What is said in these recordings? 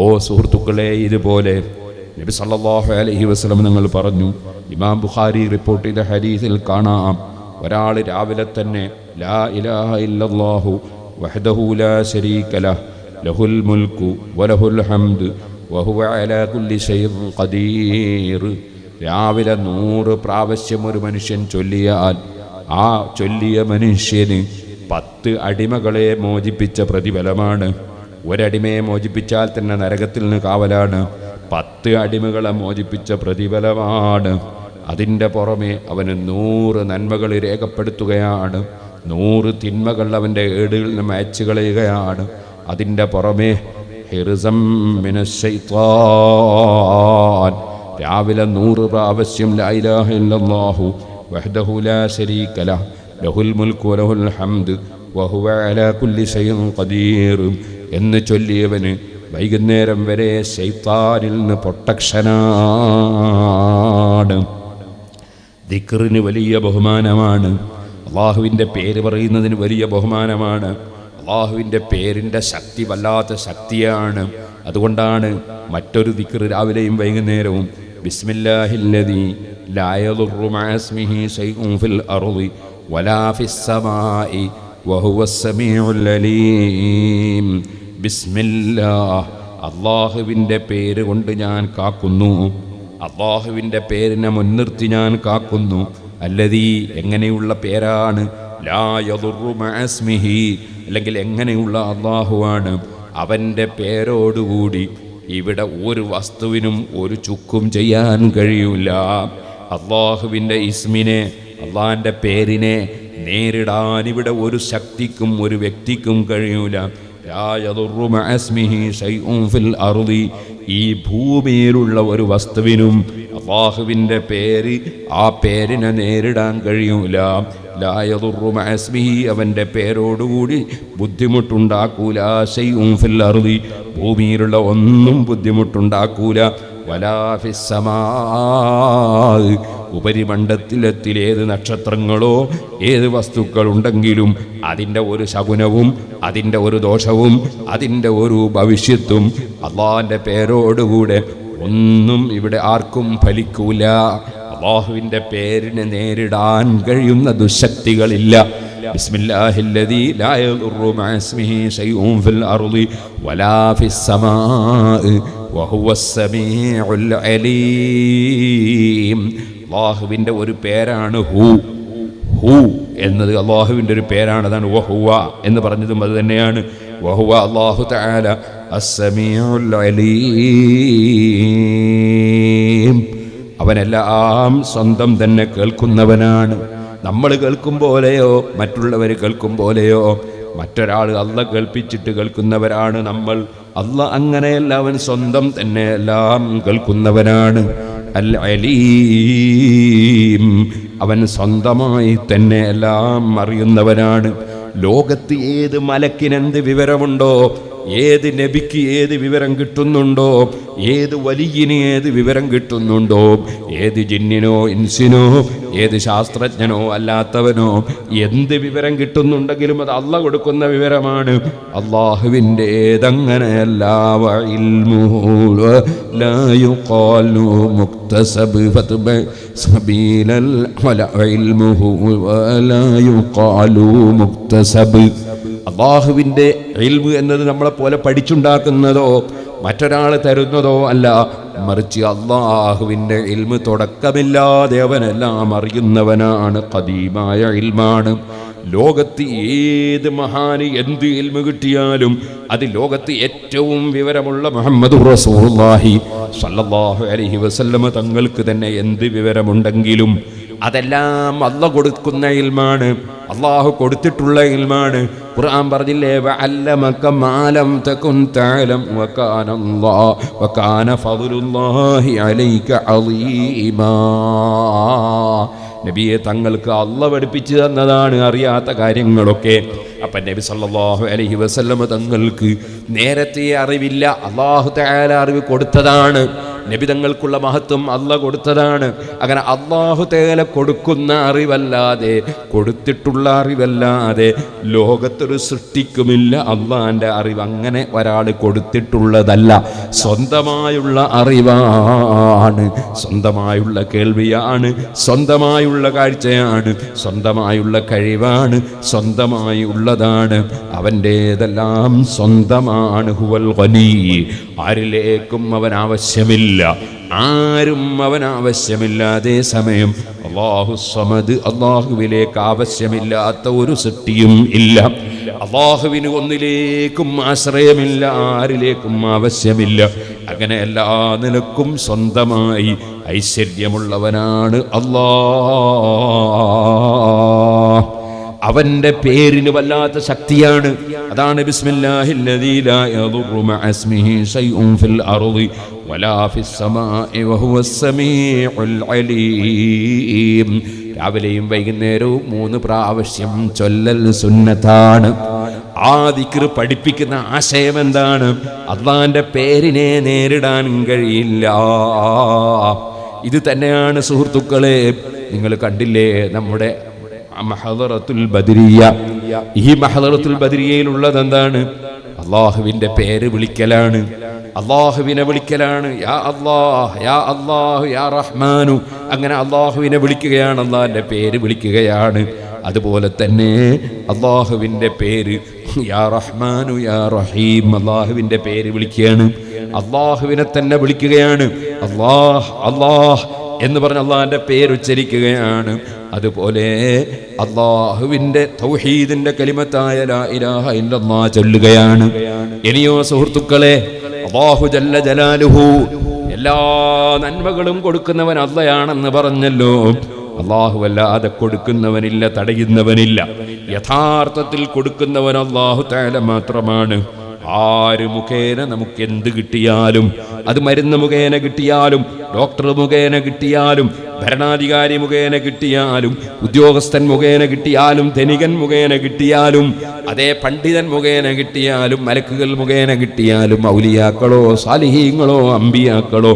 ഓ സുഹൃത്തുക്കളെ ഇതുപോലെ നബി സല്ലല്ലാഹു അലൈഹി വസല്ലം നിങ്ങൾ പറഞ്ഞു ഇമാം ബുഖാരി റിപ്പോർട്ട് ചെയ്ത ഹദീസിൽ കാണാം ഒരാൾ രാവിലെ തന്നെ ലാ ഇലാഹ ഇല്ലല്ലാഹു വഹ്ദഹു ലാ ശരീക ലഹ് ലഹുൽ മുൽക്കു വലഹുൽ ഹംദ് വഹുവ അലാ കുല്ലി ഷൈഇൻ ഖദീർ. രാവിലെ നൂറ് പ്രാവശ്യം ഒരു മനുഷ്യൻ ചൊല്ലിയാൽ ആ ചൊല്ലിയ മനുഷ്യന് പത്ത് അടിമകളെ മോചിപ്പിച്ച പ്രതിഫലമാണ്. ഒരടിമയെ മോചിപ്പിച്ചാൽ തന്നെ നരകത്തിൽ നിന്ന് കാവലാണ്. പത്ത് അടിമകളെ മോചിപ്പിച്ച പ്രതിഫലമാണ്. അതിന്റെ പുറമെ അവന് നൂറ് നന്മകൾ രേഖപ്പെടുത്തുകയാണ്. നൂറ് തിന്മകൾ അവന്റെ ഏടുകളിൽ നിന്ന് മാച്ച് കളയുകയാണ്. അതിന്റെ പുറമെ മിനശ്ശൈത്വാൻ രാവിലെ നൂറ് പ്രാവശ്യം ലൈലാഹു ലഹുൽ മുൽക്കു ലഹുൽ ഹംദ് വഹുവ അലാ കുല്ലി ഖദീർ. എന്ന് ചൊല്ലിയവന് വൈകുന്നേരം വരെ ശൈത്താനിൽ നിന്ന് പ്രൊട്ടക്ഷനാണ്. ദിക്റിന് വലിയ ബഹുമാനമാണ്. അള്ളാഹുവിന്റെ പേര് പറയുന്നതിന് വലിയ ബഹുമാനമാണ്. അള്ളാഹുവിന്റെ പേരിന്റെ ശക്തി വല്ലാത്ത ശക്തിയാണ്. അതുകൊണ്ടാണ് മറ്റൊരു ദിക്റ് രാവിലെയും വൈകുന്നേരവും ഇസ്മിഹി ഫിൽ വലാ സമാഇ السميع العليم. അലീം الله അള്ളാഹുവിന്റെ പേര് കൊണ്ട് ഞാൻ കാക്കുന്നു. അള്ളാഹുവിന്റെ പേരിനെ മുൻനിർത്തി ഞാൻ കാക്കുന്നു. അല്ലതീ എങ്ങനെയുള്ള പേരാണ്? ലാ യദുറു മഅ ഇസ്മിഹി. അല്ലെങ്കിൽ എങ്ങനെയുള്ള അള്ളാഹുവാണ്? അവന്റെ പേരോടുകൂടി ഇവിടെ ഒരു വസ്തുവിനും ഒരു ചുക്കും ചെയ്യാൻ കഴിയൂല. അള്ളാഹുവിന്റെ ഇസ്മിനെ അള്ളാഹിന്റെ പേരിനെ നേരിടാൻ ഇവിടെ ഒരു ശക്തിക്കും ഒരു വ്യക്തിക്കും കഴിയൂല. ഈ ഭൂമിയിലുള്ള ഒരു വസ്തുവിനും അള്ളാഹുവിന്റെ പേര് ആ പേരിനെ നേരിടാൻ കഴിയൂല. ലാ യദുറു മഅ ഇസ്മിഹി അവന്റെ പേരോടുകൂടി ബുദ്ധിമുട്ടുണ്ടാക്കൂല. ശൈഉൻ ഫിൽ അറുതി ഭൂമിയിലുള്ള ഒന്നും ബുദ്ധിമുട്ടുണ്ടാക്കൂല. വലാ ഫിസ്സമാ ഉപരിമണ്ഡലത്തിൽ ഏത് നക്ഷത്രങ്ങളോ ഏത് വസ്തുക്കളുണ്ടെങ്കിലും അതിൻ്റെ ഒരു ശകുനവും അതിൻ്റെ ഒരു ദോഷവും അതിൻ്റെ ഒരു ഭവിഷ്യത്തും അള്ളാഹിൻ്റെ പേരോടുകൂടെ ഒന്നും ഇവിടെ ആർക്കും ഫലിക്കൂല അള്ളാഹുവിൻ്റെ പേരിനെ നേരിടാൻ കഴിയുന്ന ദുശക്തികളില്ല بسم الله الذي لا يضر مع اسمه شيء في الأرض ولا في السماء وهو السميع العليم അള്ളാഹുവിന്റെ ഒരു പേരാണ് ഹൂ. ഹൂ എന്നത് അള്ളാഹുവിന്റെ ഒരു പേരാണ്. അതാണ് വഹുവ എന്ന് പറഞ്ഞതും അത് തന്നെയാണ്. വഹുവ അള്ളാഹു താല അലീം. അവനെല്ലാം സ്വന്തം തന്നെ കേൾക്കുന്നവനാണ്. നമ്മൾ കേൾക്കും പോലെയോ മറ്റുള്ളവർ കേൾക്കും പോലെയോ മറ്റൊരാൾ അല്ല കേൾപ്പിച്ചിട്ട് കേൾക്കുന്നവരാണ് നമ്മൾ. അല്ല അങ്ങനെയല്ല അവൻ സ്വന്തം തന്നെ എല്ലാം കേൾക്കുന്നവനാണ്. അലീം അവൻ സ്വന്തമായി തന്നെ എല്ലാം അറിയുന്നവനാണ്. ലോകത്ത് ഏത് മലക്കിനെന്ത് വിവരമുണ്ടോ ഏത് നബിക്ക് ഏത് വിവരം കിട്ടുന്നുണ്ടോ ഏത് വലിയന് ഏത് വിവരം കിട്ടുന്നുണ്ടോ ഏത് ജിന്നിനോ ഇൻസിനോ ഏത് ശാസ്ത്രജ്ഞനോ അല്ലാത്തവനോ എന്ത് വിവരം കിട്ടുന്നുണ്ടെങ്കിലും അത് അല്ല കൊടുക്കുന്ന വിവരമാണ് അള്ളാഹുവിൻ്റെ ഏതങ്ങനെയല്ല വഇൽമുഹു لا يقال مكتسب فتبع سبيل العلمه ولا يقال مكتسب അള്ളാഹുവിന്റെ ഇൽമ് എന്നത് നമ്മളെപ്പോലെ പഠിച്ചുണ്ടാക്കുന്നതോ മറ്റൊരാൾ തരുന്നതോ അല്ല. മറിച്ച് അള്ളാഹുവിന്റെ ഇൽമ് തുടക്കമില്ലാതെ അവനെല്ലാം അറിയുന്നവനാണ് കദീമായ ഇൽമാണ്. ലോകത്ത് ഏത് മഹാന് എന്ത് ഇൽമ കിട്ടിയാലും അത് ലോകത്ത് ഏറ്റവും വിവരമുള്ള മുഹമ്മദ് റസൂലുള്ളാഹി സല്ലാഹു അലഹി വസല്ലമ തങ്ങൾക്ക് തന്നെ എന്ത് വിവരമുണ്ടെങ്കിലും അതെല്ലാം അല്ല കൊടുക്കുന്ന ഇൽമാണ്. അള്ളാഹു കൊടുത്തിട്ടുള്ള ഇൽമാണ്. ഖുർആൻ പറഞ്ഞില്ലേ വഅല്ലമക മാലം തകുൻ തഅലം വകാന അല്ലാഹ് വകാന ഫദ്ലുല്ലാഹി അലൈക അളീമാ നബിയെ തങ്ങൾക്ക് അല്ല പഠിപ്പിച്ചു തന്നതാണ് അറിയാത്ത കാര്യങ്ങളൊക്കെ. അപ്പം നബി സല്ലല്ലാഹു അലൈഹി വസല്ലമ തങ്ങൾക്ക് നേരത്തെ അറിവില്ല അള്ളാഹു തആല അറിവ് കൊടുത്തതാണ്. നബിതങ്ങൾക്കുള്ള മഹത്വം അല്ല കൊടുത്തതാണ്. അങ്ങനെ അള്ളാഹു തേല കൊടുക്കുന്ന അറിവല്ലാതെ കൊടുത്തിട്ടുള്ള അറിവല്ലാതെ ലോകത്തൊരു സൃഷ്ടിക്കുമില്ല. അള്ളാന്റെ അറിവ് അങ്ങനെ ഒരാൾ കൊടുത്തിട്ടുള്ളതല്ല. സ്വന്തമായുള്ള അറിവാണ്. സ്വന്തമായുള്ള കേൾവിയാണ്. സ്വന്തമായുള്ള കാഴ്ചയാണ്. സ്വന്തമായുള്ള കഴിവാണ്. സ്വന്തമായി ഉള്ളതാണ് അവന്റേതെല്ലാം സ്വന്തമാണ്. ഹുവൽ ഖനീ. ആരിലേക്കും അവൻ ആവശ്യമില്ല. ആരും അവൻ ആവശ്യമില്ലാതെ സമയം. അള്ളാഹു സമദ് അള്ളാഹുവിലേക്ക് ആവശ്യമില്ലാത്ത ഒരു സൃഷ്ടിയും ഇല്ല. അള്ളാഹുവിന് ഒന്നിലേക്കും ആശ്രയമില്ല ആരിലേക്കും ആവശ്യമില്ല. അങ്ങനെ എല്ലാ നിലക്കും സ്വന്തമായി ഐശ്വര്യമുള്ളവനാണ് അള്ളാ അവന്റെ പേരിന് വല്ലാത്ത ശക്തിയാണ്. അതാണ് ബിസ്മില്ലാഹിൽ ലദീ ലാ യദുറു മഅസ്മിഹി ശൈഉൻ ഫിൽ അർളി രാവിലെയും വൈകുന്നേരവും മൂന്ന് പ്രാവശ്യം ചൊല്ലൽ സുന്നത്താണ്. ആ ദിക്ർ പഠിപ്പിക്കുന്ന ആശയം എന്താണ്? അള്ളാന്റെ പേരിനെ നേരിടാൻ കഴിയില്ല. ഇത് തന്നെയാണ് സുഹൃത്തുക്കളെ നിങ്ങൾ കണ്ടില്ലേ നമ്മുടെ മഹദറത്തുൽ ബദരിയ. ഈ മഹദറത്തുൽ ബദരിയയിലുള്ളത് എന്താണ്? അള്ളാഹുവിന്റെ പേര് വിളിക്കലാണ്. അള്ളാഹുവിനെ വിളിക്കലാണ്. യാ അള്ളാഹ് യാ അള്ളാഹു യാ റഹ്മാനു. അങ്ങനെ അള്ളാഹുവിനെ വിളിക്കുകയാണ്. അള്ളാഹിന്റെ പേര് വിളിക്കുകയാണ്. അതുപോലെ തന്നെ അള്ളാഹുവിന്റെ പേര് യാ റഹ്മാനു യാ റഹീം അള്ളാഹുവിന്റെ പേര് വിളിക്കുകയാണ്. അള്ളാഹുവിനെ തന്നെ വിളിക്കുകയാണ്. അള്ളാഹ് അള്ളാഹ് എന്ന് പറഞ്ഞ് അള്ളാഹിന്റെ പേരുച്ചരിക്കുകയാണ് അതുപോലെ അള്ളാഹുവിന്റെ തൗഹീദിന്റെ കലിമത്തായ ലാ ഇലാഹ ഇല്ലല്ലാ ചൊല്ലുകയാണ്. ഇനിയോ സുഹൃത്തുക്കളെ അള്ളാഹു എല്ലാ നന്മകളും കൊടുക്കുന്നവൻ അള്ളയാണെന്ന് പറഞ്ഞല്ലോ. അള്ളാഹു അല്ലാതെ കൊടുക്കുന്നവനില്ല തടയുന്നവനില്ല. യഥാർത്ഥത്തിൽ കൊടുക്കുന്നവൻ അള്ളാഹു താല മാത്രമാണ്. ആര് മുഖേന നമുക്ക് എന്ത് കിട്ടിയാലും അത് മരുന്ന് മുഖേന കിട്ടിയാലും ഡോക്ടർ മുഖേന കിട്ടിയാലും ഭരണാധികാരി മുഖേന കിട്ടിയാലും ഉദ്യോഗസ്ഥൻ മുഖേന കിട്ടിയാലും ധനികൻ മുഖേന കിട്ടിയാലും അതേ പണ്ഡിതൻ മുഖേന കിട്ടിയാലും മലക്കുകൾ മുഖേന കിട്ടിയാലും ഔലിയാക്കളോ സാലിഹീങ്ങളോ അമ്പിയാക്കളോ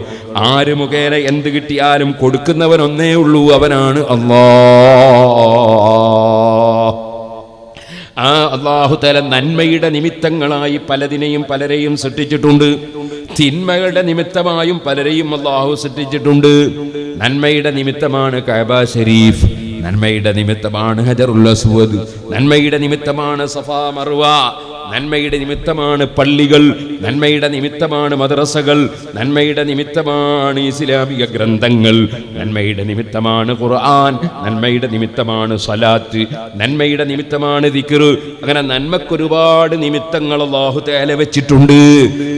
ആര് മുഖേന എന്ത് കിട്ടിയാലും കൊടുക്കുന്നവൻ ഒന്നേ ഉള്ളൂ അവനാണ് അള്ളാ ആ അള്ളാഹുതല നന്മയുടെ നിമിത്തങ്ങളായി പലതിനെയും പലരെയും സൃഷ്ടിച്ചിട്ടുണ്ട്. തിന്മകളുടെ നിമിത്തമായും പലരെയും അള്ളാഹു സൃഷ്ടിച്ചിട്ടുണ്ട്. നന്മയുടെ നിമിത്തമാണ് കഅബ ഷരീഫ് നന്മയുടെ നിമിത്തമാണ് ഹജറുൽ അസ്വദ്. നന്മയുടെ നിമിത്തമാണ് സഫാ മറുവ നന്മയുടെ നിമിത്തമാണ് പള്ളികൾ നന്മയുടെ നിമിത്തമാണ് മദ്രസകൾ നന്മയുടെ നിമിത്തമാണ് ഇസ്ലാമിക ഗ്രന്ഥങ്ങൾ നന്മയുടെ നിമിത്തമാണ് ഖുർആൻ നന്മയുടെ നിമിത്തമാണ് സലാത്ത് നന്മയുടെ നിമിത്തമാണ് ദിക്ർ. അങ്ങനെ നന്മക്കൊരുപാട് നിമിത്തങ്ങൾ അള്ളാഹു തേല വെച്ചിട്ടുണ്ട്.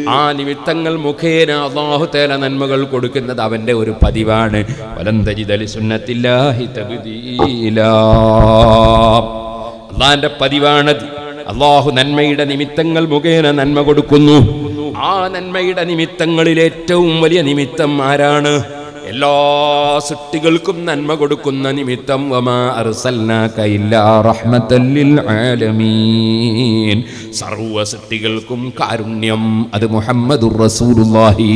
ആ നിമിത്തങ്ങൾ മുഖേന അള്ളാഹു തേല നന്മകൾ കൊടുക്കുന്നത് അവന്റെ ഒരു പതിവാണ്. വലന്തജിതലി സുന്നത്തില്ലാഹി തബുദീല. അള്ളാന്റെ പതിവാണത്. അള്ളാഹു നന്മയുടെ നിമിത്തങ്ങൾ മുഖേന നന്മ കൊടുക്കുന്നു. ആ നന്മയുടെ നിമിത്തങ്ങളിൽ ഏറ്റവും വലിയ നിമിത്തം ആരാണ്? എല്ലാ സൃഷ്ടികൾക്കും നന്മ കൊടുക്കുന്ന നിമിത്തം സർവ സൃഷ്ടികൾക്കും കാരുണ്യം അത് മുഹമ്മദുർ റസൂലുള്ളാഹി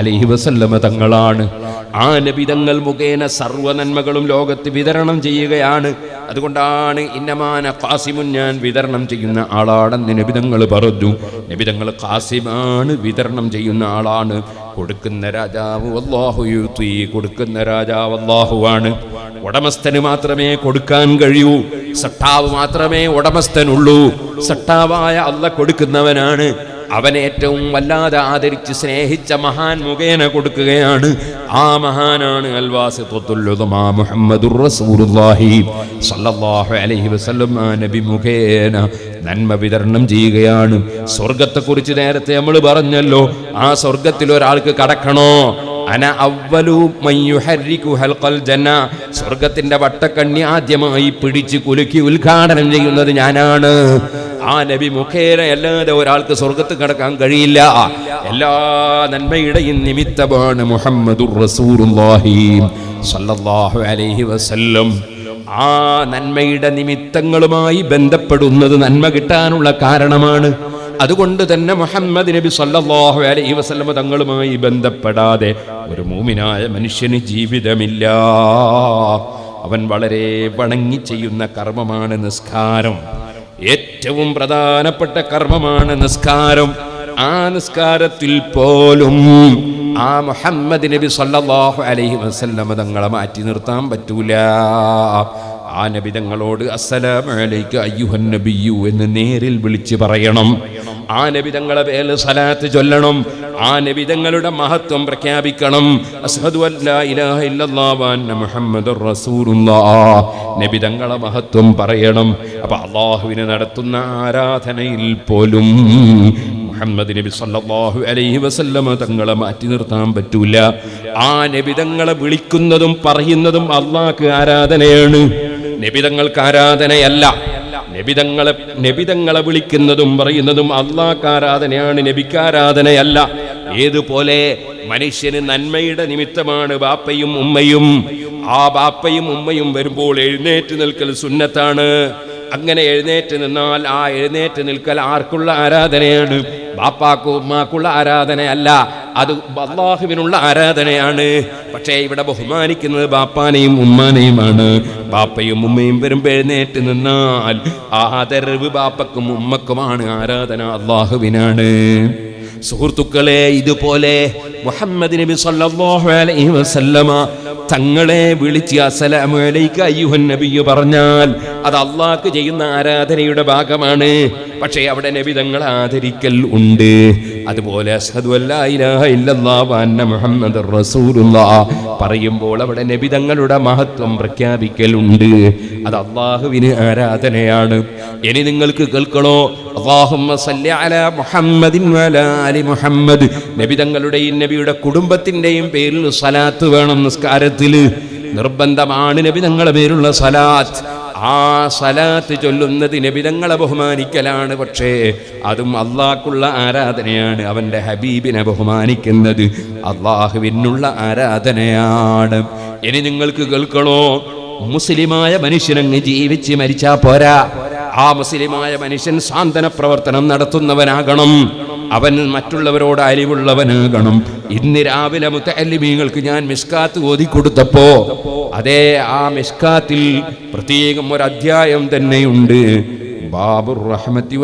അലൈഹി വസല്ലമ തങ്ങളാണ്. ആ നബിതങ്ങൾ മുഖേന സർവ നന്മകളും ലോകത്ത് വിതരണം ചെയ്യുകയാണ്. അതുകൊണ്ടാണ് ഇന്നമാന കാസിമുൻ ഞാൻ വിതരണം ചെയ്യുന്ന ആളാണെന്ന് നബിതങ്ങൾ പറഞ്ഞു. നബിതങ്ങൾ കാസിമാണ് വിതരണം ചെയ്യുന്ന ആളാണ്. കൊടുക്കുന്ന രാജാവ് അള്ളാഹു യുത്തി കൊടുക്കുന്ന രാജാവ് അല്ലാഹുവാണ് ഉടമസ്ഥന് മാത്രമേ കൊടുക്കാൻ കഴിയൂ. സട്ടാവ് മാത്രമേ ഉടമസ്ഥനുള്ളൂ. സട്ടാവായ അല്ല കൊടുക്കുന്നവനാണ്. അവൻ ഏറ്റവും വല്ലാതെ ആദരിച്ച് സ്നേഹിച്ച മഹാൻ മുഖേന കൊടുക്കുകയാണ്. ആ മഹാനാണ് മുഹമ്മദുർ റസൂലുള്ളാഹി അലൈഹി വസല്ലം. നബി മുഖേന നന്മ വിതരണം ചെയ്യുകയാണ്. സ്വർഗത്തെക്കുറിച്ച് നേരത്തെ നമ്മൾ പറഞ്ഞല്ലോ ആ സ്വർഗത്തിൽ ഒരാൾക്ക് കടക്കണോ? അന അവലു സ്വർഗത്തിന്റെ വട്ടക്കണ്ണി ആദ്യമായി പിടിച്ച് കുലുക്കി ഉദ്ഘാടനം ചെയ്യുന്നത് ഞാനാണ്. ആ നബി മുഖേന അല്ലാതെ ഒരാൾക്ക് സ്വർഗത്ത് കടക്കാൻ കഴിയില്ല. എല്ലാ നന്മയുടെയും നിമിത്തമാണ് സല്ലല്ലാഹു അലൈഹി വസല്ലം. ആ നന്മയുടെ നിമിത്തങ്ങളുമായി ബന്ധപ്പെടുന്നത് നന്മ കിട്ടാനുള്ള കാരണമാണ്. അതുകൊണ്ട് തന്നെ മുഹമ്മദ് നബി സല്ലാഹു അലൈഹി വസല്ലം തങ്ങളുമായി ബന്ധപ്പെടാതെ ഒരു മൂമിനായ മനുഷ്യന് ജീവിതമില്ല. അവൻ വളരെ വണങ്ങി ചെയ്യുന്ന കർമ്മമാണ് നിസ്കാരം. ഏറ്റവും പ്രധാനപ്പെട്ട കർമ്മമാണ് നിസ്കാരം. ആ നിസ്കാരത്തിൽ പോലും ആ മുഹമ്മദ് നബി സല്ലല്ലാഹു അലൈഹി വസല്ലം തങ്ങളെ മാറ്റി നിർത്താൻ പറ്റൂല. ആ നബിതങ്ങളോട് അസ്സലാമു അലൈക അയ്യുഹൻ എന്ന് നേരിൽ വിളിച്ച് പറയണം. ആ നബിതങ്ങളെ തങ്ങളെ പേര് സലാത്ത് ചൊല്ലണം. ആ നബിതങ്ങളുടെ മഹത്വം പ്രഖ്യാപിക്കണം. അസ്ഹദു അല്ലാ മഹത്വം പറയണം. അപ്പൊ അള്ളാഹുവിനെ നടത്തുന്ന ആരാധനയിൽ പോലും മുഹമ്മദ് നബി സല്ലാഹു അലൈഹി വസല്ലമ തങ്ങളെ മാറ്റി നിർത്താൻ പറ്റൂല. ആ നബി തങ്ങളെ വിളിക്കുന്നതും പറയുന്നതും അള്ളാഹ്ക്ക് ആരാധനയാണ്. നബിതങ്ങൾക്ക് ആരാധനയല്ല. നബിതങ്ങളെ നബിതങ്ങളെ വിളിക്കുന്നതും പറയുന്നതും അള്ളാഹ്ക്കാരാധനയാണ് ആരാധനയാണ് നബിക്ക് ആരാധനയല്ല. ഏതുപോലെ മനുഷ്യന് നന്മയുടെ നിമിത്തമാണ് ബാപ്പയും ഉമ്മയും. ആ ബാപ്പയും ഉമ്മയും വരുമ്പോൾ എഴുന്നേറ്റ് നിൽക്കൽ സുന്നത്താണ്. അങ്ങനെ എഴുന്നേറ്റ് നിന്നാൽ ആ എഴുന്നേറ്റ് നിൽക്കൽ ആർക്കുള്ള ആരാധനയാണ്? ബാപ്പാക്കും ഉമ്മാക്കുള്ള ആരാധനയല്ല. അത് അള്ളാഹുവിനുള്ള ആരാധനയാണ്. പക്ഷേ ഇവിടെ ബഹുമാനിക്കുന്നത് ബാപ്പാനെയും ഉമ്മാനെയുമാണ്. ബാപ്പയും ഉമ്മയും വരുമ്പോൾ എഴുന്നേറ്റ് നിന്നാൽ ആദരവ് ബാപ്പക്കും ഉമ്മക്കുമാണ്. ആരാധന അള്ളാഹുവിനാണ്. സുഹൃത്തുക്കളെ ഇതുപോലെ മുഹമ്മദ് നബി സല്ലല്ലാഹു അലൈഹി വസല്ലമ തങ്ങളെ വിളിച്ച് അസ്സലാമു അലൈക അയ്യുഹൻ നബിയു പറഞ്ഞാൽ അത് അള്ളാഹ്ക്ക് ചെയ്യുന്ന ആരാധനയുടെ ഭാഗമാണ്. പക്ഷേ അവിടെ നബി തങ്ങൾ ആദരിക്കൽ ഉണ്ട്. അതുപോലെ റസൂലുള്ളാഹ് പറയുമ്പോൾ അവിടെ നബി തങ്ങളുടെ മഹത്വം പ്രഖ്യാപിക്കലുണ്ട്. അത് അള്ളാഹുവിന് ആരാധനയാണ്. ഇനി നിങ്ങൾക്ക് കേൾക്കണോ? അലാ മുഹമ്മദിൻ മുഹമ്മദ്. നബി തങ്ങളുടെയും നബിയുടെ കുടുംബത്തിന്റെയും പേരിൽ സലാത്ത് വേണം നിസ്കാരത്തിൽ. നിർബന്ധമാണ് നബി തങ്ങളുടെ പേരുള്ള സലാത്ത് ആ സലാത്ത് ചൊല്ലുന്നത് നബിതങ്ങളെ ബഹുമാനിക്കലാണ് പക്ഷേ അതും അള്ളാഹ്ക്കുള്ള ആരാധനയാണ് അവന്റെ ഹബീബിനെ ബഹുമാനിക്കുന്നത്. അള്ളാഹുവിനുള്ള ആരാധനയാണ്. ഇനി നിങ്ങൾക്ക് കേൾക്കണോ? മുസ്ലിമായ മനുഷ്യനങ്ങ് ജീവിച്ച് മരിച്ചാ പോരാ. ആ മുസ്ലിമായ മനുഷ്യൻ സാന്ത്വന പ്രവർത്തനം നടത്തുന്നവനാകണം. അവൻ മറ്റുള്ളവരോട് അരിവുള്ളവനാകണം ഇന്ന് രാവിലെ മുത്തല്ലിമീങ്ങൾക്ക് ഞാൻ മിസ്കാത്ത് ഓതിക്കൊടുത്തപ്പോ അതേ ആ മിസ്കാത്തിൽ പ്രത്യേകം ഒരു അധ്യായം തന്നെയുണ്ട്. ബാബുർ റഹ്മത്തി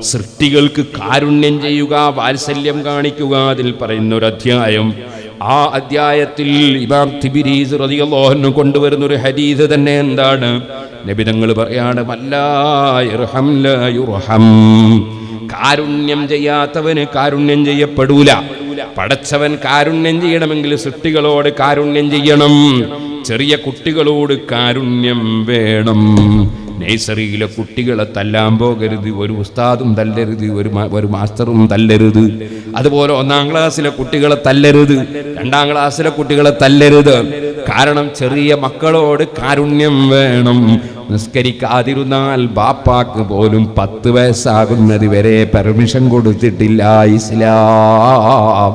സൃഷ്ടികൾക്ക് കാരുണ്യം ചെയ്യുക വാത്സല്യം കാണിക്കുക അതിൽ പറയുന്ന ഒരു അധ്യായം. ആ അധ്യായത്തിൽ ഇമാം തിബിരീസ് റളിയല്ലാഹു കൊണ്ടുവരുന്ന ഒരു ഹദീസ് തന്നെ എന്താണ്? നബിതങ്ങൾ പറയാണ് മല്ലാ കാരുണ്യം ചെയ്യാത്തവന് കാരുണ്യം ചെയ്യപ്പെടൂല. പടച്ചവൻ കാരുണ്യം ചെയ്യണമെങ്കിൽ സൃഷ്ടികളോട് കാരുണ്യം ചെയ്യണം. ചെറിയ കുട്ടികളോട് കാരുണ്യം വേണം. നേഴ്സറിയിലെ കുട്ടികളെ തല്ലാൻ പോകരുത് ഒരു ഉസ്താദും തല്ലരുത് ഒരു ഒരു മാസ്റ്ററും തല്ലരുത്. അതുപോലെ ഒന്നാം ക്ലാസ്സിലെ കുട്ടികളെ തല്ലരുത് രണ്ടാം ക്ലാസ്സിലെ കുട്ടികളെ തല്ലരുത്. കാരണം ചെറിയ മക്കളോട് കാരുണ്യം വേണം. നിസ്കരിക്കാതിരുന്നാൽ ബാപ്പാക്ക് പോലും പത്ത് വയസ്സാകുന്നത് വരെ പെർമിഷൻ കൊടുത്തിട്ടില്ല ഇസ്ലാം.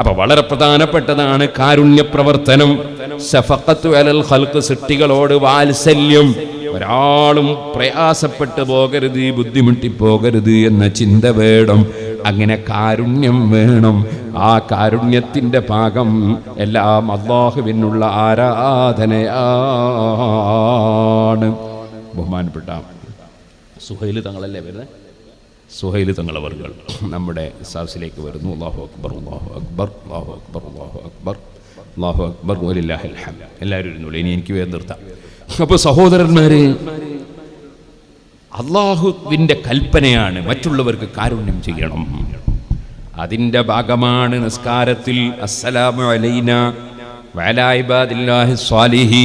അപ്പൊ വളരെ പ്രധാനപ്പെട്ടതാണ് കാരുണ്യ പ്രവർത്തനം സൃഷ്ടികളോട് വാത്സല്യം. ഒരാളും പ്രയാസപ്പെട്ടു പോകരുത് ബുദ്ധിമുട്ടി പോകരുത് എന്ന ചിന്ത വേണം. അങ്ങനെ കാരുണ്യം വേണം. ആ കാരുണ്യത്തിന്റെ ഭാഗം എല്ലാം അള്ളാഹുവിനുള്ള ആരാധനയാണ്. ബഹുമാനപ്പെട്ട സുഹൈൽ തങ്ങളല്ലേ വരുന്നത് സുഹൈൽ തങ്ങളവർകൾ നമ്മുടെ സാസിലേക്ക് വരുന്നു. അള്ളാഹു അക്ബർ അള്ളാഹു അക്ബർ അള്ളാഹു അക്ബർ അള്ളാഹു അക്ബർ അള്ളാഹു അക്ബർ വലില്ലാഹിൽ ഹംദ്. എല്ലാവരും ഇരുന്നുള്ളൂ ഇനി എനിക്ക് വേദം നിർത്താം. അപ്പോൾ സഹോദരന്മാരെ അള്ളാഹുവിന്റെ കൽപ്പനയാണ് മറ്റുള്ളവർക്ക് കാരുണ്യം ചെയ്യണം. അതിന്റെ ഭാഗമാണ് നിസ്കാരത്തിൽ അസ്സലാമു അലൈന വഅലാ ഇബാദില്ലാഹി സ്വാലിഹീൻ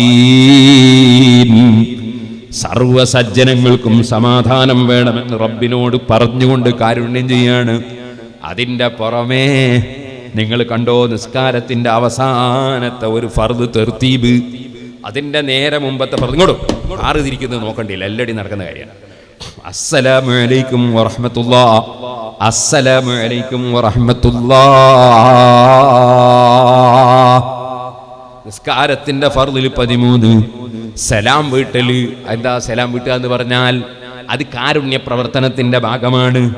സർവ സജ്ജനങ്ങൾക്കും സമാധാനം വേണമെന്ന് റബ്ബിനോട് പറഞ്ഞുകൊണ്ട് കാരുണ്യം ചെയ്യാണ്. അതിന്റെ പുറമേ നിങ്ങൾ കണ്ടോ നിസ്കാരത്തിന്റെ അവസാനത്തെ ഒരു ഫർദ് തെർത്തീബ്? അതിന്റെ നേരെ മുമ്പത്തെ ഇങ്ങോട്ടും. ആറ് തിരിക്കുന്നത് നോക്കണ്ടില്ല എല്ലടി നടക്കുന്ന കാര്യമാണ്. അസ്സലാമു അലൈക്കും വറഹ്മത്തുള്ളാ. അസ്സലാമു അലൈക്കും വറഹ്മത്തുള്ളാ. നിസ്കാരത്തിന്റെ ഫർദിൽ പതിമൂന്ന്. സലാം വീട്ടൽ. എന്താ സലാം വീട്ടുക എന്ന് പറഞ്ഞാൽ അത് കാരുണ്യ പ്രവർത്തനത്തിന്റെ ഭാഗമാണ്.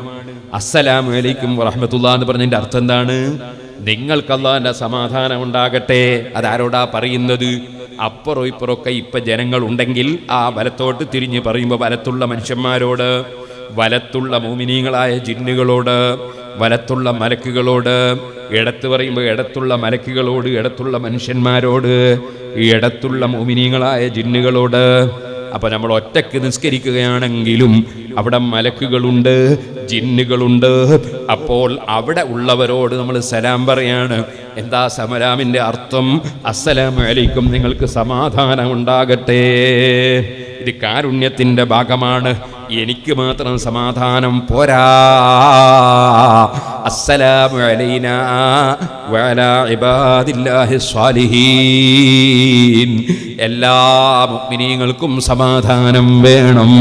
അസ്സലാമു അലൈക്കും വറഹമത്തുള്ള എന്ന് പറഞ്ഞതിന്റെ അർത്ഥം എന്താണ്? നിങ്ങൾക്ക് അള്ളാഹിന്റെ സമാധാനം ഉണ്ടാകട്ടെ. അതാരോടാ പറയുന്നത്? അപ്പുറം ഇപ്പുറമൊക്കെ ഇപ്പം ജനങ്ങൾ ഉണ്ടെങ്കിൽ ആ വലത്തോട്ട് തിരിഞ്ഞ് പറയുമ്പോൾ വലത്തുള്ള മനുഷ്യന്മാരോട് വലത്തുള്ള മോമിനീങ്ങളായ ജിന്നുകളോട് വലത്തുള്ള മലക്കുകളോട് ഇടത്ത് പറയുമ്പോൾ ഇടത്തുള്ള മലക്കുകളോട് ഇടത്തുള്ള മനുഷ്യന്മാരോട് ഇടത്തുള്ള മോമിനീങ്ങളായ ജിന്നുകളോട്. അപ്പോൾ നമ്മൾ ഒറ്റയ്ക്ക് നിസ്കരിക്കുകയാണെങ്കിലും അവിടെ മലക്കുകളുണ്ട് ജിന്നുകളുണ്ട്. അപ്പോൾ അവിടെ ഉള്ളവരോട് നമ്മൾ സലാം പറയാണ്. എന്താ സമരാമിന്റെ അർത്ഥം? അസ്സലാമു അലൈക്കും നിങ്ങൾക്ക് സമാധാനം ഉണ്ടാകട്ടെ. ഇത് കാരുണ്യത്തിന്റെ ഭാഗമാണ്. എനിക്ക് മാത്രം സമാധാനം പോരാ. അസ്സലാമു ഇബാദില്ലാഹി സ്വാലിഹീൻ. എല്ലാ മുഅ്മിനീങ്ങൾക്കും സമാധാനം വേണം.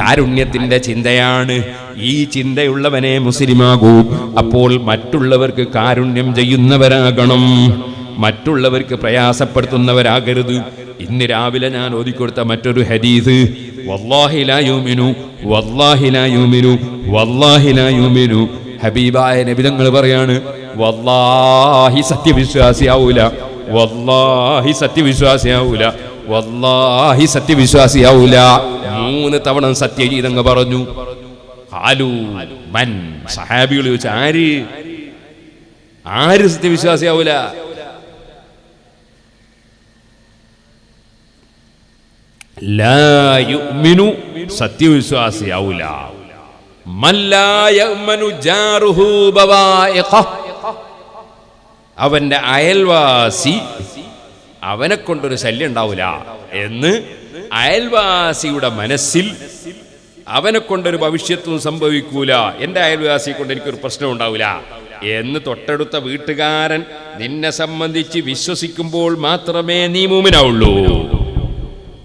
കാരുണ്യത്തിന്റെ ചിന്തയാണ്. ഈ ചിന്തയുള്ളവനെ മുസ്ലിമാകൂ. അപ്പോൾ മറ്റുള്ളവർക്ക് കാരുണ്യം ചെയ്യുന്നവരാകണം. മറ്റുള്ളവർക്ക് പ്രയാസപ്പെടുത്തുന്നവരാകരുത്. ഇന്ന് രാവിലെ ഞാൻ ഓതിക്കൊടുത്ത മറ്റൊരു ഹദീസ്. ഹബീബായ നബിതങ്ങൾ പറയാണ് വല്ലാഹി സത്യവിശ്വാസിയാവൂല വല്ലാഹി സത്യവിശ്വാസിയാവൂല വല്ലാഹി സത്യവിശ്വാസിയാവൂല. മൂന്ന് തവണ സത്യജീതങ്ങ് പറഞ്ഞു. ആലു മൻ സഹാബികൾ ചോദിച്ചു ആര്? ആര് സത്യവിശ്വാസിയാവൂല? സത്യവിശ്വാസിയാവൂല. അവന്റെ അയൽവാസി അവനെ കൊണ്ടൊരു ശല്യം ഉണ്ടാവൂല എന്ന് അയൽവാസിയുടെ മനസ്സിൽ അവനെ കൊണ്ടൊരു ഭവിഷ്യത്തും സംഭവിക്കൂല. എന്റെ അയൽവാസിയെ കൊണ്ട് എനിക്കൊരു പ്രശ്നം ഉണ്ടാവില്ല. എന്ന് തൊട്ടടുത്ത വീട്ടുകാരൻ നിന്നെ സംബന്ധിച്ച് വിശ്വസിക്കുമ്പോൾ മാത്രമേ നീ മൂമിനാവുള്ളൂ.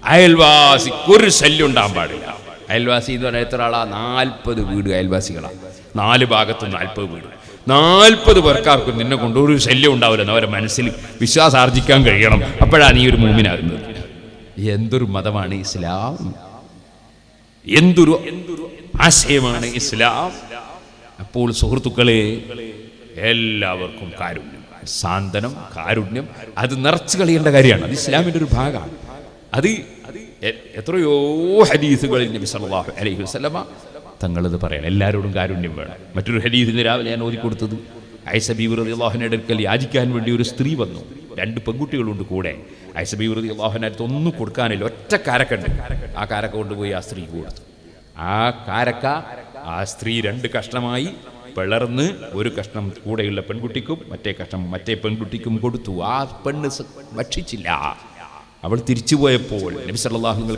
അയൽവാസിക്കൊരു ശല്യം ഉണ്ടാകാൻ പാടില്ല. അയൽവാസി എന്ന് പറഞ്ഞാൽ എത്ര ആളാ? നാൽപ്പത് വീട് അയൽവാസികളാണ് നാല് ഭാഗത്തും നാൽപ്പത് വീട്. നാൽപ്പത് പേർക്കാർക്കും നിന്നെ കൊണ്ട് ഒരു ശല്യം ഉണ്ടാവില്ലെന്ന് അവരെ മനസ്സിൽ വിശ്വാസം ആർജിക്കാൻ കഴിയണം. അപ്പോഴാണ് നീ ഒരു മൂമിനാകുന്നത്. എന്തൊരു മതമാണ് ഇസ്ലാം. എന്തൊരു ആശയമാണ് ഇസ്ലാം. അപ്പോൾ സുഹൃത്തുക്കളെ എല്ലാവർക്കും കാരുണ്യം സാന്ത്വനം കാരുണ്യം. അത് നിറച്ചു കളയേണ്ട കാര്യമാണ്. അത് ഇസ്ലാമിന്റെ ഒരു ഭാഗമാണ്. അത് എത്രയോ ഹദീസുകളിൽ നബി സല്ലല്ലാഹു അലൈഹി വസല്ലമ തങ്ങളത് പറയണം. എല്ലാവരോടും കാരുണ്യം വേണം. മറ്റൊരു ഹദീസിന് രാവിലെ ഞാൻ ഓതിക്കൊടുത്തത് ഐസബീബ് റതി അള്ളാഹുവിന്റെ അടുക്കൽ യാചിക്കാൻ വേണ്ടി ഒരു സ്ത്രീ വന്നു. രണ്ട് പെൺകുട്ടികളുണ്ട് കൂടെ. ഐസബി വൃതി അള്ളാഹുവിന്റെ അടുത്ത് ഒന്നും കൊടുക്കാനില്ല. ഒറ്റ കാരക്കുണ്ട് ആ കാരക്ക കൊണ്ടുപോയി ആ സ്ത്രീ കൊടുത്തു. ആ കാരക്ക ആ സ്ത്രീ രണ്ട് കഷ്ണമായി പിളർന്ന് ഒരു കഷ്ണം കൂടെയുള്ള പെൺകുട്ടിക്കും മറ്റേ കഷ്ണം മറ്റേ പെൺകുട്ടിക്കും കൊടുത്തു. ആ പെണ്ണ് ഭക്ഷിച്ചില്ല. അവൾ തിരിച്ചു പോയപ്പോൾ നബി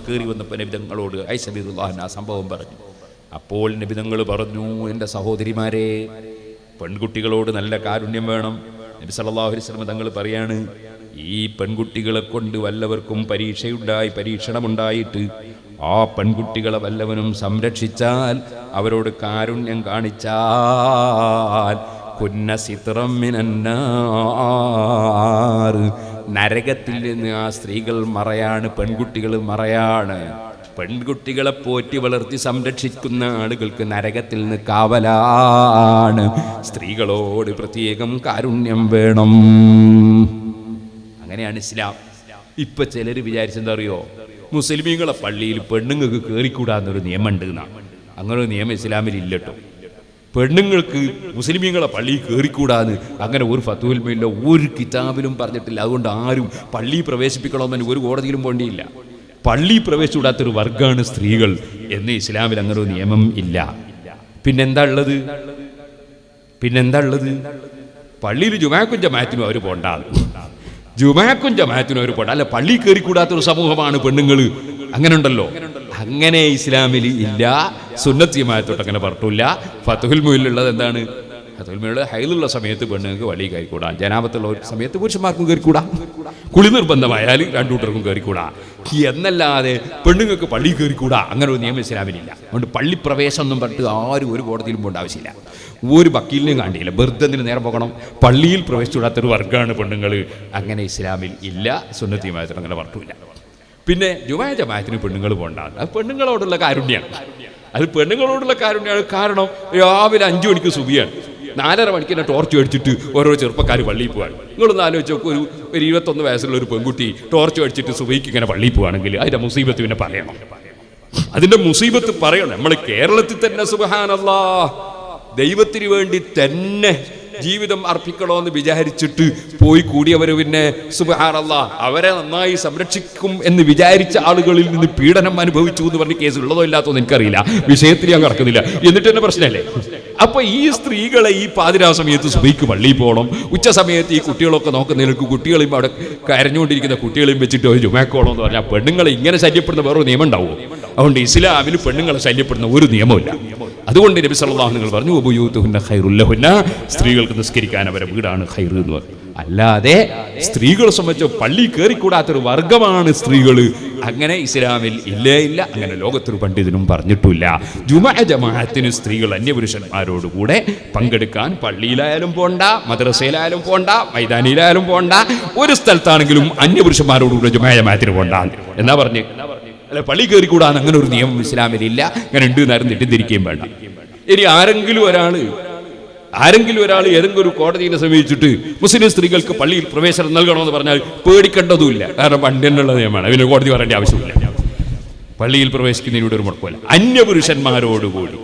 കയറി വന്നപ്പോൾ നബിതങ്ങളോട് ഐസബിദുല്ലാഹൻ ആ സംഭവം പറഞ്ഞു. അപ്പോൾ നബിതങ്ങൾ പറഞ്ഞു എന്റെ സഹോദരിമാരെ പെൺകുട്ടികളോട് നല്ല കാരുണ്യം വേണം. നബി സല്ലല്ലാഹു അലൈഹി വസല്ലം തങ്ങൾ പറയാണ് ഈ പെൺകുട്ടികളെ കൊണ്ട് വല്ലവർക്കും പരീക്ഷയുണ്ടായി പരീക്ഷണമുണ്ടായിട്ട് ആ പെൺകുട്ടികളെ വല്ലവനും സംരക്ഷിച്ചാൽ അവരോട് കാരുണ്യം കാണിച്ചാൽ കുന്ന സിത്രം നരകത്തിൽ നിന്ന് ആ സ്ത്രീകൾ മറയാണ് പെൺകുട്ടികൾ മറയാണ്. പെൺകുട്ടികളെ പോറ്റി വളർത്തി സംരക്ഷിക്കുന്ന ആളുകൾക്ക് നരകത്തിൽ നിന്ന് കാവലാണ്. സ്ത്രീകളോട് പ്രത്യേകം കാരുണ്യം വേണം. അങ്ങനെയാണ് ഇസ്ലാം. ഇപ്പൊ ചിലർ വിചാരിച്ചെന്താ അറിയോ? മുസ്ലിമീങ്ങളെ പള്ളിയിൽ പെണ്ണുങ്ങൾക്ക് കയറിക്കൂടാന്നൊരു നിയമം ഉണ്ട് അങ്ങനെ ഒരു നിയമം ഇസ്ലാമിൽ ഇല്ലട്ടോ പെണ്ണുങ്ങൾക്ക് മുസ്ലിമീങ്ങളെ പള്ളിയിൽ കയറിക്കൂടാന്ന് അങ്ങനെ ഒരു ഫത്തുവിൽമയില്ല ഒരു കിതാബിലും പറഞ്ഞിട്ടില്ല. അതുകൊണ്ട് ആരും പള്ളിയിൽ പ്രവേശിപ്പിക്കണമെന്ന് ഒരു കോടതിയിലും പോണ്ടിയില്ല. പള്ളി പ്രവേശിച്ചുകൂടാത്തൊരു വർഗമാണ് സ്ത്രീകൾ എന്ന് ഇസ്ലാമിൽ അങ്ങനെ ഒരു നിയമം ഇല്ല. പിന്നെന്താ ഉള്ളത്? പിന്നെന്താ ഉള്ളത്? പള്ളിയിൽ ജുമാക്കും ജമാഅത്തിനും അവർ പോണ്ടാണ് ജുമാക്കും ജമാഅത്തിനും അവർ പോണ്ട. അല്ല പള്ളി കയറിക്കൂടാത്തൊരു സമൂഹമാണ് പെണ്ണുങ്ങൾ അങ്ങനെ ഉണ്ടല്ലോ അങ്ങനെ ഇസ്ലാമിൽ ഇല്ല. സുന്നത്ത് തൊട്ടങ്ങനെ അങ്ങനെ പറഞ്ഞിട്ടില്ല ഫത്തുൽ മുയിലുള്ളത് എന്താണ്? മുയിലുള്ള ഹൈലുള്ള സമയത്ത് പെണ്ണുങ്ങൾക്ക് വഴി കയറിക്കൂടാ. ജനാപത്തുള്ള സമയത്ത് പുരുഷന്മാർക്കും കയറിക്കൂടാ. കുളി നിർബന്ധമായാൽ രണ്ടു കൂട്ടർക്കും കയറിക്കൂടാ എന്നല്ലാതെ പെണ്ണുങ്ങൾക്ക് പള്ളി കയറിക്കൂടാ. അങ്ങനെ ഒരു നിയമം ഇസ്ലാമിലില്ല അതുകൊണ്ട് പള്ളി പ്രവേശം ഒന്നും പറഞ്ഞിട്ട് ആരും ഒരു കോടതിയിലും പോകേണ്ട ആവശ്യമില്ല. ഒരു വക്കീലിനെയും കാണിയില്ല വെറുതെ നേരെ പോകണം? പള്ളിയിൽ പ്രവേശിച്ചുകൂടാത്തൊരു വർഗമാണ് പെണ്ണുങ്ങൾ അങ്ങനെ ഇസ്ലാമിൽ ഇല്ല സുന്നത്തിയുമായിട്ട് അങ്ങനെ പറഞ്ഞില്ല പിന്നെ ജുമായ ജമായത്തിന് പെണ്ണുങ്ങൾ പോകേണ്ട അത് പെണ്ണുങ്ങളോടുള്ള കാരുണ്യമാണ് അത് പെണ്ണുങ്ങളോടുള്ള കാരുണ്യമാണ് കാരണം രാവിലെ അഞ്ചു മണിക്ക് സുബിയാണ്. നാലര മണിക്ക് തന്നെ ടോർച്ച് അടിച്ചിട്ട് ഓരോ ചെറുപ്പക്കാർ പള്ളിയിൽ പോവാണ്. നിങ്ങളൊന്ന് ആലോചിച്ച് നോക്കും ഒരു ഒരു ഇരുപത്തൊന്ന് വയസ്സുള്ള ഒരു പെൺകുട്ടി ടോർച്ച് അടിച്ചിട്ട് സുബൈക്ക് ഇങ്ങനെ പള്ളിയിൽ പോവാണെങ്കിൽ അതിന്റെ മുസീബത്ത് പിന്നെ പറയണം. അതിന്റെ മുസീബത്ത് പറയണം. നമ്മൾ കേരളത്തിൽ തന്നെ സുബഹാനല്ലാ ദൈവത്തിന് വേണ്ടി തന്നെ ജീവിതം അർപ്പിക്കണമെന്ന് വിചാരിച്ചിട്ട് പോയി കൂടിയവർ പിന്നെ സുബഹാറല്ല അവരെ നന്നായി സംരക്ഷിക്കും എന്ന് വിചാരിച്ച ആളുകളിൽ നിന്ന് പീഡനം അനുഭവിച്ചു എന്ന് പറഞ്ഞ കേസ് ഉള്ളതോ ഇല്ലാത്തോ എനിക്കറിയില്ല വിഷയത്തിൽ ഞാൻ കടക്കുന്നില്ല. എന്നിട്ട് തന്നെ പ്രശ്നമല്ലേ അപ്പൊ ഈ സ്ത്രീകളെ ഈ പാതിരാ സമയത്ത് സുബൈക്ക് പള്ളിയിൽ പോകണം. ഉച്ച സമയത്ത് ഈ കുട്ടികളൊക്കെ നോക്കുന്നതിലേക്ക് കുട്ടികളെയും അവിടെ കരഞ്ഞുകൊണ്ടിരിക്കുന്ന കുട്ടികളെയും വെച്ചിട്ട് ഒരു ജുമാക്കോളം എന്ന് പറഞ്ഞാൽ പെണ്ണുങ്ങളെ ഇങ്ങനെ ശല്യപ്പെടുന്ന വേറൊരു നിയമം ഉണ്ടാവുമോ? അതുകൊണ്ട് ഇസ്ലാമിൽ പെണ്ണുങ്ങളെ ശല്യപ്പെടുന്ന ഒരു നിയമമില്ല അതുകൊണ്ട് നബി സല്ലല്ലാഹു നിങ്ങൾ പറഞ്ഞു ഉപയൂത്തുഹുന്ന ഖൈറുല്ലഹുന്ന സ്ത്രീകൾക്ക് നിസ്കരിക്കാൻ അവരെ വീടാണ് ഖൈർ എന്ന് പറഞ്ഞു. അല്ലാതെ സ്ത്രീകളെ സംബന്ധിച്ച് പള്ളി കയറിക്കൂടാത്തൊരു വർഗമാണ് സ്ത്രീകൾ അങ്ങനെ ഇസ്ലാമിൽ ഇല്ലേ ഇല്ല. അങ്ങനെ ലോകത്തൊരു പണ്ഡിതനും പറഞ്ഞിട്ടില്ല. ജുമാ ജമാഅത്തിന് സ്ത്രീകൾ അന്യപുരുഷന്മാരോടുകൂടെ പങ്കെടുക്കാൻ പള്ളിയിലായാലും പോണ്ട മദ്രസയിലായാലും പോണ്ട മൈതാനിയിലായാലും പോണ്ട ഒരു സ്ഥലത്താണെങ്കിലും അന്യപുരുഷന്മാരോടുകൂടെ ജുമാ ജമാഅത്തിന് പോണ്ട. എന്നാ പറഞ്ഞ്? അല്ല പള്ളി കയറിക്കൂടാന്ന് അങ്ങനെ ഒരു നിയമം ഇസ്ലാമിലില്ല. അങ്ങനെ ഉണ്ട് നേരം തെറ്റിദ്ധരിക്കുകയും വേണ്ട. ഇനി ആരെങ്കിലും ഒരാൾ ആരെങ്കിലും ഒരാൾ ഏതെങ്കിലും ഒരു കോടതിയെ സമീപിച്ചിട്ട് മുസ്ലിം സ്ത്രീകൾക്ക് പള്ളിയിൽ പ്രവേശനം നൽകണമെന്ന് പറഞ്ഞാൽ പേടിക്കേണ്ടതുമില്ല. കാരണം പണ്ടെന്നുള്ള നിയമമാണ്. അതിന് കോടതി പറയേണ്ട ആവശ്യമില്ല. പള്ളിയിൽ പ്രവേശിക്കുന്നതിനോട് ഒരു മുടക്കമല്ല. അന്യപുരുഷന്മാരോടുകൂടി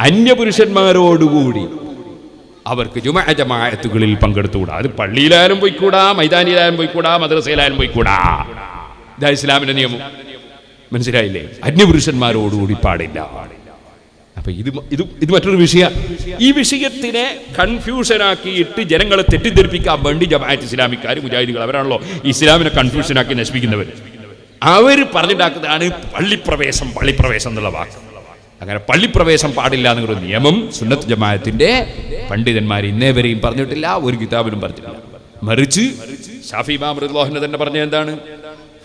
അന്യപുരുഷന്മാരോടുകൂടി അവർക്ക് ജുമാജമായത്തുകളിൽ പങ്കെടുത്തുകൂടാ. അത് പള്ളിയിലായാലും പോയിക്കൂടാ മൈതാനിയിലായാലും പോയിക്കൂടാ മദ്രസയിലായാലും പോയിക്കൂടാ. ഇതാ ഇസ്ലാമിന്റെ നിയമം. മനസ്സിലായില്ലേ? അന്യപുരുഷന്മാരോടുകൂടി പാടില്ല. അപ്പൊ ഇത് ഇത് ഇത് മറ്റൊരു വിഷയ. ഈ വിഷയത്തിനെ കൺഫ്യൂഷനാക്കിയിട്ട് ജനങ്ങളെ തെറ്റിദ്ധരിപ്പിക്കാൻ വേണ്ടി ജമാഅത്ത് ഇസ്ലാമിക്കാർ മുജാഹിദികൾ അവരാണല്ലോ ഇസ്ലാമിനെ കൺഫ്യൂഷനാക്കി നശിപ്പിക്കുന്നവർ. അവർ പറഞ്ഞിട്ടാക്കുന്നതാണ് പള്ളിപ്രവേശം പള്ളിപ്രവേശം എന്നുള്ള വാക്ക്. അങ്ങനെ പള്ളിപ്രവേശം പാടില്ല എന്നൊരു നിയമം സുന്നത്ത് ജമാഅത്തിന്റെ പണ്ഡിതന്മാർ ഇന്നേ വരെയും പറഞ്ഞിട്ടില്ല ഒരു കിതാബിലും പറഞ്ഞിട്ടില്ല. മറിച്ച് ഷാഫി ഇമാം റളിയല്ലാഹു തന്നെ പറഞ്ഞ എന്താണ്?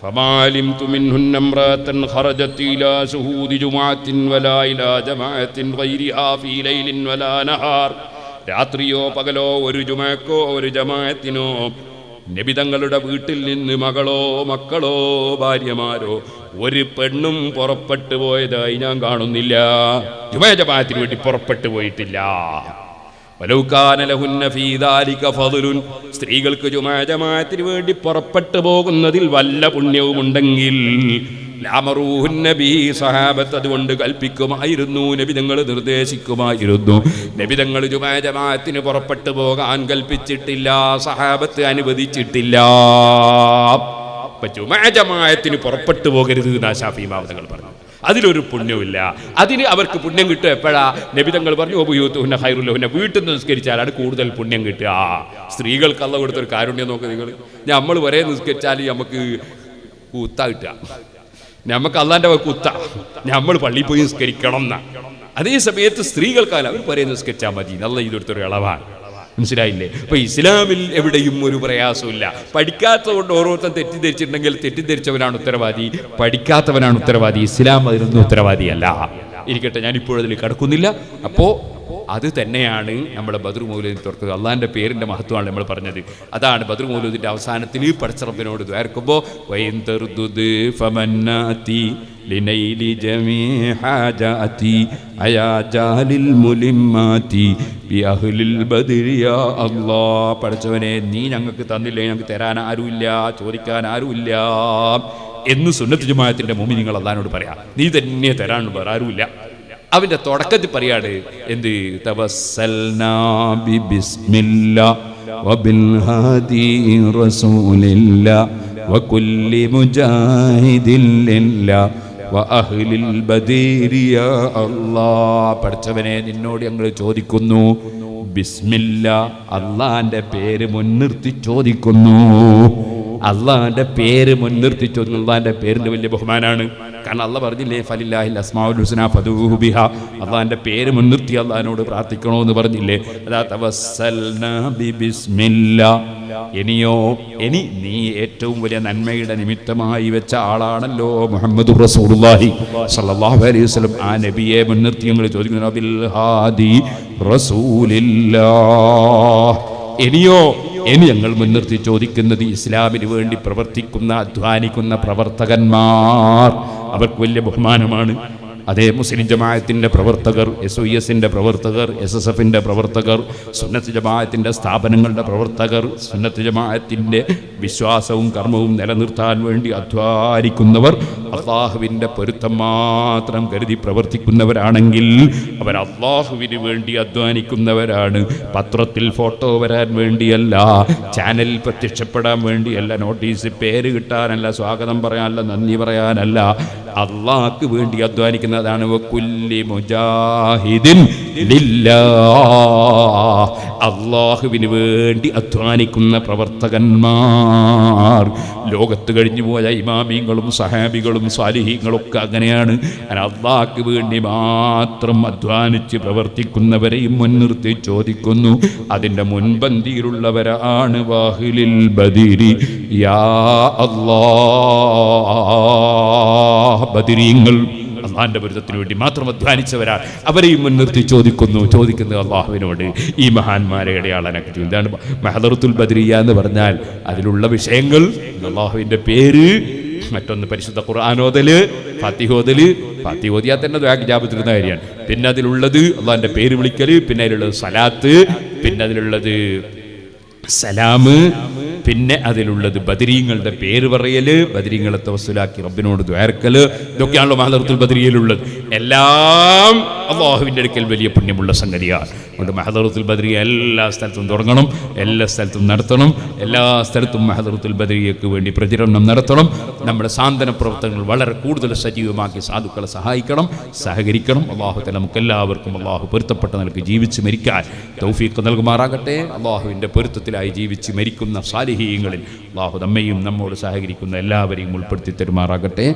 فما علمت منهن امرأة خرجت إلى شهود جمعة ولا إلى جماعة غيرها في ليل ولا نهار രാത്രിയോ പകലോ ഒരു ജുമാക്കോ ഒരു ജമാഅത്തിനോ നബിതങ്ങളുടെ വീട്ടിൽ നിന്ന് മകളോ മക്കളോ ഭാര്യമാരോ ഒരു പെണ്ണും പുറപ്പെട്ടു പോയതായി ഞാൻ കാണുന്നില്ല ജുമാ ജമാഅത്തിന് വേണ്ടി പുറപ്പെട്ടു പോയിട്ടില്ല സ്ത്രീകൾക്ക് ജുമാജമായത്തിന് വേണ്ടി പുറപ്പെട്ടു പോകുന്നതിൽ വല്ല പുണ്യവുമുണ്ടെങ്കിൽ ലാമറൂഹുന്ന ബി സഹാബത്ത് അതുകൊണ്ട് കൽപ്പിക്കുമായിരുന്നു. നബിതങ്ങൾ നിർദ്ദേശിക്കുമായിരുന്നു. നബിതങ്ങൾ ജുമാജമാത്തിന് പുറപ്പെട്ടു പോകാൻ കൽപ്പിച്ചിട്ടില്ല സഹാബത്ത് അനുവദിച്ചിട്ടില്ല. അപ്പൊ ജുമാ ജമാഅത്തിന് പുറപ്പെട്ടു പോകരുത് എന്നാ ഷാഫി മാവതങ്ങൾ പറഞ്ഞു. അതിലൊരു പുണ്യമില്ല അതിന് അവർക്ക് പുണ്യം കിട്ടുക എപ്പോഴാ? നബിതങ്ങൾ പറഞ്ഞു ഉപയൂത്തുഹുന്ന ഹൈറുല്ലഹുന്ന വീട്ടിൽ നിന്ന് നിസ്കരിച്ചാലാണ് കൂടുതൽ പുണ്യം കിട്ടുക. സ്ത്രീകൾക്ക് അല്ല കൊടുത്തൊരു കാരുണ്യം നോക്ക് നിങ്ങൾ. നമ്മൾ വരെ നിസ്കരിച്ചാൽ നമുക്ക് കുത്ത കിട്ടുക. നമുക്ക് അള്ളാന്റെ കുത്ത. നമ്മൾ പള്ളിയിൽ പോയി നിസ്കരിക്കണം എന്നാ. അതേ സമയത്ത് സ്ത്രീകൾക്കാണ് അവർ വരെ നിസ്കരിച്ചാൽ മതി. നല്ല ഇതൊരുത്തൊരു ഇളവാണ്. മനസ്സിലായില്ലേ? അപ്പൊ ഇസ്ലാമിൽ എവിടെയും ഒരു പ്രയാസമില്ല പഠിക്കാത്തതുകൊണ്ട് ഓരോരുത്തരും തെറ്റിദ്ധരിച്ചിട്ടുണ്ടെങ്കിൽ തെറ്റിദ്ധരിച്ചവനാണ് ഉത്തരവാദി. പഠിക്കാത്തവനാണ് ഉത്തരവാദി. ഇസ്ലാം അതിനൊന്നും ഉത്തരവാദിയല്ല. ഇരിക്കട്ടെ ഞാൻ ഇപ്പോഴതിൽ കടക്കുന്നില്ല. അപ്പോ അത് തന്നെയാണ് നമ്മുടെ ബദർ മൗലൂദിന് തുറക്കുക അള്ളാഹിന്റെ പേരിന്റെ മഹത്വമാണ് നമ്മൾ പറഞ്ഞത് അതാണ് ബദർ മൗലൂദിന്റെ അവസാനത്തിൽ പടച്ചറബിനോട് ദ്വാരക്കുമ്പോൾ لنيل جميع حاجاتي أيا جهل الملمات بأهل البدر يا الله പഠിച്ചവനെ നീ ഞങ്ങൾക്ക് തന്നില്ലേ ഞങ്ങൾക്ക് തരാൻ ആരുമില്ല ചോദിക്കാൻ ആരുമില്ല എന്ന് സുന്നത്ത് ജമാഅത്തിന്റെ മുമ്പിൽ നിങ്ങൾ അള്ളഹാനോട് പറയാം നീ തന്നെ തരാൻ വേറെ ആരുമില്ല അവന്റെ തുടക്കത്തിൽ പറയാണ് എന്ത് തവസ്സൽനാ ബി ബിസ്മില്ലാ വബിൽ ഹാദി റസൂലില്ലാ وكل مجاهد لله وأهل البدير يا الله പഠിച്ചവനെ നിന്നോട് ഞങ്ങൾ ചോദിക്കുന്നു ബിസ്മില്ല അള്ളാന്റെ പേര് മുൻനിർത്തി ചോദിക്കുന്നു അള്ളാന്റെ പേര് മുൻനിർത്തി ചോദിക്കുന്നു അള്ളാന്റെ പേരിന്റെ വലിയ ബഹുമാനാണ് കാരണം അള്ള പറഞ്ഞില്ലേ ഫലില്ലാഹിൽ അസ്മാഉൽ ഹുസ്ന ഫതുഹുബിഹ ബിഹ. അള്ളാന്റെ പേര് മുൻനിർത്തി അള്ളഹാനോട് പ്രാർത്ഥിക്കണമെന്ന് പറഞ്ഞില്ലേ? അതാ തവസ്സൽനാ ബിബിസ്മില്ല. ഇനിയോ ഇനി നീ ഏറ്റവും വലിയ നന്മയുടെ നിമിത്തമായി വെച്ച ആളാണല്ലോ മുഹമ്മദ് റസൂലുള്ളാഹി സല്ലല്ലാഹു അലൈഹി വസല്ലം. ആ നബിയെ മുൻനിർത്തി നിങ്ങൾ ചോദിക്കുന്നു ബിൽ ഹാദി റസൂലില്ലാ ഇനിയോ ഇനി ഞങ്ങൾ മുൻനിർത്തി ചോദിക്കുന്നത് ഇസ്ലാമിന് വേണ്ടി പ്രവർത്തിക്കുന്ന അധ്വാനിക്കുന്ന പ്രവർത്തകന്മാർ. അവർക്ക് വലിയ ബഹുമാനമാണ്. അതേ മുസ്ലിം ജമായത്തിന്റെ പ്രവർത്തകർ എസ് ഒ എസിന്റെ പ്രവർത്തകർ എസ് എസ് എഫിന്റെ പ്രവർത്തകർ സുന്നത്ത് ജമായത്തിന്റെ സ്ഥാപനങ്ങളുടെ പ്രവർത്തകർ സുന്നത്ത് ജമായത്തിന്റെ വിശ്വാസവും കർമ്മവും നിലനിർത്താൻ വേണ്ടി അധ്വാനിക്കുന്നവർ അള്ളാഹുവിന്റെ പൊരുത്തം മാത്രം കരുതി പ്രവർത്തിക്കുന്നവരാണെങ്കിൽ അവർ അള്ളാഹുവിന് വേണ്ടി അധ്വാനിക്കുന്നവരാണ്. പത്രത്തിൽ ഫോട്ടോ വരാൻ വേണ്ടിയല്ല ചാനലിൽ പ്രത്യക്ഷപ്പെടാൻ വേണ്ടിയല്ല നോട്ടീസ് പേര് കിട്ടാനല്ല സ്വാഗതം പറയാനല്ല നന്ദി പറയാനല്ല. അള്ളാഹ്ക്ക് വേണ്ടി അധ്വാനിക്കുന്നതാണ് വക്കുല്ലി മുജാഹിദിൻ. അള്ളാഹുവിന് വേണ്ടി അധ്വാനിക്കുന്ന പ്രവർത്തകന്മാർ. ലോകത്ത് കഴിഞ്ഞു പോയ ഇമാമിങ്ങളും സഹാബികളും സാലിഹീങ്ങളും ഒക്കെ അങ്ങനെയാണ്. അങ്ങനെ അള്ളാഹ്ക്ക് വേണ്ടി മാത്രം അധ്വാനിച്ച് പ്രവർത്തിക്കുന്നവരെയും മുൻനിർത്തി ചോദിക്കുന്നു. അതിന്റെ മുൻപന്തിയിലുള്ളവരാണ് വാഹിലിൽ ബദിരി. യാ അള്ളാ ബദിരീങ്ങൾ അള്ളാഹിന്റെ പൊരുത്തത്തിന് വേണ്ടി മാത്രം അധ്വാനിച്ചവരാണ്. അവരെയും മുൻനിർത്തി ചോദിക്കുന്നു ചോദിക്കുന്നത് അള്ളാഹുവിനോട് ഈ മഹാന്മാരെ ഇടയാളനൊക്കെ എന്താണ് മെഹദറുത്തുൽ ബദ്രിയ എന്ന് പറഞ്ഞാൽ അതിലുള്ള വിഷയങ്ങൾ അള്ളാഹുവിന്റെ പേര് മറ്റൊന്ന് പരിശുദ്ധ ഖുർആാനോദൽ ഫത്തിഹോതൽ ഫത്തിഹോദിയ തന്നെ ദ്വാഗജാപത്തിരുന്ന കാര്യമാണ്. പിന്നെ അതിലുള്ളത് അള്ളാഹിന്റെ പേര് വിളിക്കൽ പിന്നെ അതിലുള്ളത് സലാത്ത് പിന്നെ അതിലുള്ളത് സലാമ് പിന്നെ അതിലുള്ളത് ബദരീങ്ങളുടെ പേര് പറയൽ ബദരീങ്ങളെ തവസ്സുലാക്കി റബ്ബിനോട് ദ്വാരക്കൽ. ഇതൊക്കെയാണല്ലോ മഹദർത്തുൽ ബദരിയിലുള്ളത്. എല്ലാം അള്ളാഹുവിന്റെ അടുക്കൽ വലിയ പുണ്യമുള്ള സംഗതിയാണ്. അതുകൊണ്ട് മഹദറത്തുൽ ബദരി എല്ലാ സ്ഥലത്തും തുടങ്ങണം എല്ലാ സ്ഥലത്തും നടത്തണം എല്ലാ സ്ഥലത്തും മഹദറത്തുൽ ബദരിയക്ക് വേണ്ടി പ്രചരണം നടത്തണം. നമ്മുടെ സാന്ത്വന പ്രവർത്തനങ്ങൾ വളരെ കൂടുതൽ സജീവമാക്കി സാധുക്കളെ സഹായിക്കണം സഹകരിക്കണം. അള്ളാഹു തല നമുക്ക് എല്ലാവർക്കും അള്ളാഹു പൊരുത്തപ്പെട്ട നിലയ്ക്ക് ജീവിച്ച് മരിക്കാൻ തൗഫീഖ് നൽകുമാറാകട്ടെ. അള്ളാഹുവിന്റെ പൊരുത്തത്തിലായി ജീവിച്ച് മരിക്കുന്ന സാലിഹീയങ്ങളിൽ അള്ളാഹു നമ്മയും നമ്മോട് സഹകരിക്കുന്ന എല്ലാവരെയും ഉൾപ്പെടുത്തി തരുമാറാകട്ടെ.